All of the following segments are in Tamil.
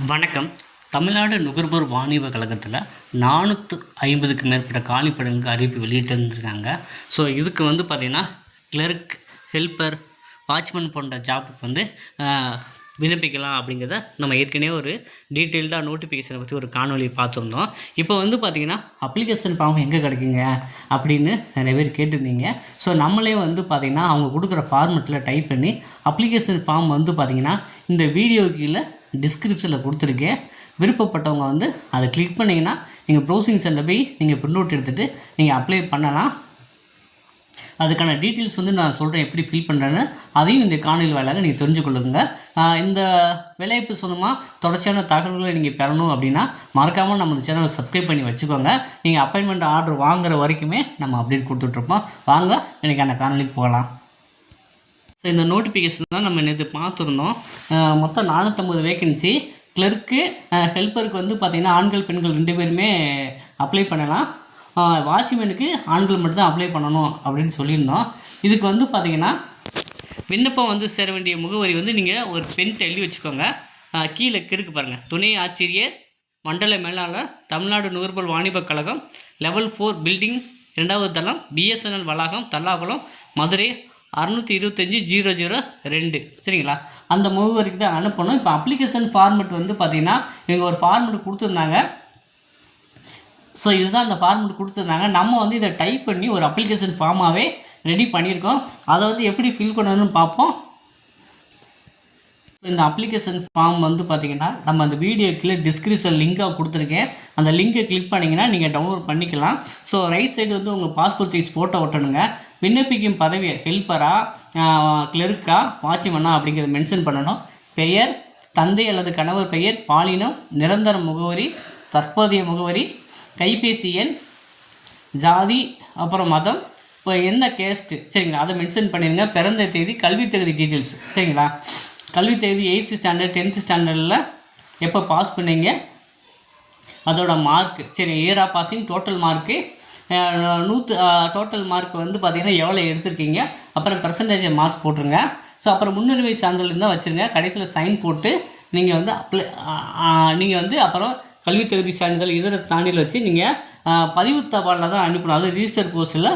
வணக்கம். தமிழ்நாடு நுகர்வோர் வாணிப கழகத்தில் நானூற்று ஐம்பதுக்கு மேற்பட்ட காலிப்படங்களுக்கு அறிவிப்பு வெளியிட்டிருந்துருக்காங்க. ஸோ இதுக்கு வந்து பார்த்திங்கன்னா கிளர்க் ஹெல்ப்பர் வாட்ச்மேன் போன்ற ஜாப்புக்கு வந்து விண்ணப்பிக்கலாம் அப்படிங்கிறத நம்ம ஏற்கனவே ஒரு டீட்டெயில்டாக நோட்டிஃபிகேஷனை பற்றி ஒரு காணொலி பார்த்துருந்தோம். இப்போ வந்து பார்த்திங்கன்னா அப்ளிகேஷன் ஃபார்ம் எங்கே கிடைக்குங்க அப்படின்னு நிறைய பேர் கேட்டிருந்தீங்க. ஸோ நம்மளே வந்து பார்த்திங்கன்னா அவங்க கொடுக்குற ஃபார்மெட்டில் டைப் பண்ணி அப்ளிகேஷன் ஃபார்ம் வந்து பார்த்திங்கன்னா இந்த வீடியோ கீழே டிஸ்கிரிப்ஷனில் கொடுத்துருக்கேன். விருப்பப்பட்டவங்க வந்து அதை கிளிக் பண்ணிங்கன்னா நீங்கள் ப்ரௌசிங் சென்டர் போய் நீங்கள் பிரிண்ட் அவுட் எடுத்துகிட்டு நீங்கள் அப்ளை பண்ணலாம். அதுக்கான டீட்டெயில்ஸ் வந்து நான் சொல்கிறேன் எப்படி ஃபில் பண்ணுறேன்னு அதையும் இந்த காணொலி வாயிலாக நீங்கள் தெரிஞ்சுக்கொள்ளுங்க. கொள்ளுங்க இந்த வேலைவாய்ப்பு சொந்தமாக தொடர்ச்சியான தகவல்களை நீங்கள் பெறணும் அப்படின்னா மறக்காமல் நம்ம இந்த சேனலை சப்ஸ்கிரைப் பண்ணி வச்சுக்கோங்க. நீங்கள் அப்பாயின்மெண்ட் ஆர்டர் வாங்குற வரைக்குமே நம்ம அப்டேட் கொடுத்துட்ருப்போம் வாங்க இன்றைக்கி அந்த காணொலிக்கு போகலாம். ஸோ இந்த நோட்டிஃபிகேஷன் தான் நம்ம நேற்று பார்த்துருந்தோம். மொத்தம் நானூற்றம்பது வேகன்சி கிளர்க்கு ஹெல்ப்பருக்கு வந்து பார்த்திங்கன்னா ஆண்கள் பெண்கள் ரெண்டு பேருமே அப்ளை பண்ணலாம். வாட்ச்மேனுக்கு ஆண்கள் மட்டும்தான் அப்ளை பண்ணணும் அப்படின்னு சொல்லியிருந்தோம். இதுக்கு வந்து பார்த்திங்கன்னா விண்ணப்பம் வந்து சேர வேண்டிய முகவரி வந்து நீங்கள் ஒரு பென் எழுதி வச்சுக்கோங்க. கீழே கிறுக்கு பாருங்கள் துணை ஆசிரியர் மண்டல மேலாளர் தமிழ்நாடு நுகர்பொருள் வாணிபக் கழகம் லெவல் ஃபோர் பில்டிங் இரண்டாவது தளம் பிஎஸ்என்எல் வளாகம் தல்லாகுளம் மதுரை அறநூற்றி இருபத்தஞ்சி ஜீரோ ஜீரோ ரெண்டு. சரிங்களா? அந்த முகவரிக்கு தான் அனுப்பணும். இப்போ அப்ளிகேஷன் ஃபார்மெட் வந்து பார்த்தீங்கன்னா நீங்கள் ஒரு ஃபார்மெட் கொடுத்துருந்தாங்க. ஸோ இதுதான் அந்த ஃபார்மெட் கொடுத்துருந்தாங்க. நம்ம வந்து இதை டைப் பண்ணி ஒரு அப்ளிகேஷன் ஃபார்மாகவே ரெடி பண்ணியிருக்கோம். அதை வந்து எப்படி ஃபில் பண்ணணும்னு பார்ப்போம். இந்த அப்ளிகேஷன் ஃபார்ம் வந்து பார்த்தீங்கன்னா நம்ம அந்த வீடியோ கீழே டிஸ்கிரிப்ஷன் லிங்காக கொடுத்துருக்கேன். அந்த லிங்கை கிளிக் பண்ணிங்கன்னா நீங்கள் டவுன்லோட் பண்ணிக்கலாம். ஸோ ரைட் சைடு வந்து உங்கள் பாஸ்போர்ட் சைஸ் ஃபோட்டோ ஒட்டணுங்க. விண்ணப்பிக்கும் பதவியை ஹெல்ப்பராக கிளர்க்கா வாட்ச்மேனா அப்படிங்கிறத மென்ஷன் பண்ணணும். பெயர் தந்தை அல்லது கணவர் பெயர் பாலினம் நிரந்தர முகவரி தற்போதைய முகவரி கைபேசி எண் ஜாதி அப்புறம் மதம். இப்போ என்ன கேஸ்ட்டு சரிங்களா? அதை மென்ஷன் பண்ணிடுங்க பிறந்த தேதி கல்வி தகுதி டீட்டெயில்ஸ் சரிங்களா? கல்வி தகுதி எயித்து ஸ்டாண்டர்ட் டென்த்து ஸ்டாண்டர்டில் எப்போ பாஸ் பண்ணீங்க? அதோட மார்க் சரி இயரா பாசிங் டோட்டல் மார்க்கு நூற்று டோட்டல் மார்க் வந்து பார்த்திங்கன்னா எவ்வளோ எடுத்திருக்கீங்க? அப்புறம் பர்சன்டேஜ் மார்க்ஸ் போட்டுருங்க. ஸோ அப்புறம் முன்னுரிமை சான்றிதழ் இருந்தால் வச்சுருங்க. கடைசியில் சைன் போட்டு நீங்கள் வந்து அப்ளை நீங்கள் வந்து அப்புறம் கல்வி தகுதி சான்றிதழ் இதர தாண்டியில் வச்சு நீங்கள் பதிவு தபாலில் தான் அனுப்பணும். அது ரிஜிஸ்டர் போஸ்ட்டில்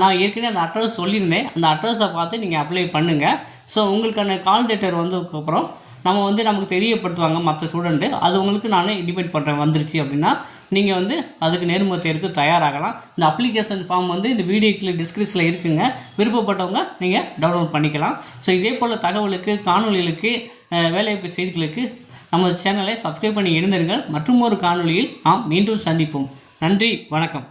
நான் ஏற்கனவே அந்த அட்ரஸ் சொல்லியிருந்தேன். அந்த அட்ரஸை பார்த்து நீங்கள் அப்ளை பண்ணுங்கள் ஸோ உங்களுக்கான கால் டேட்டர் வந்ததுக்கப்புறம் நம்ம வந்து நமக்கு தெரியப்படுத்துவாங்க மற்ற ஸ்டூடெண்ட்டு அது உங்களுக்கு நானே இண்டிபேட் பண்ணுறேன் வந்துருச்சு அப்படின்னா நீங்கள் வந்து அதுக்கு நேர்முக தேர்வுக்கு தயாராகலாம். இந்த அப்ளிகேஷன் ஃபார்ம் வந்து இந்த வீடியோக்கில் டிஸ்கிரிப்ஷனில் இருக்குங்க. விருப்பப்பட்டவங்க நீங்கள் டவுன்லோட் பண்ணிக்கலாம். ஸோ இதே போல் தகவலுக்கு காணொளிகளுக்கு வேலைவாய்ப்பு செய்திகளுக்கு நமது சேனலை சப்ஸ்கிரைப் பண்ணி எழுந்திருங்கள் மற்றும் ஒரு காணொளியில் நாம் மீண்டும் சந்திப்போம். நன்றி வணக்கம்.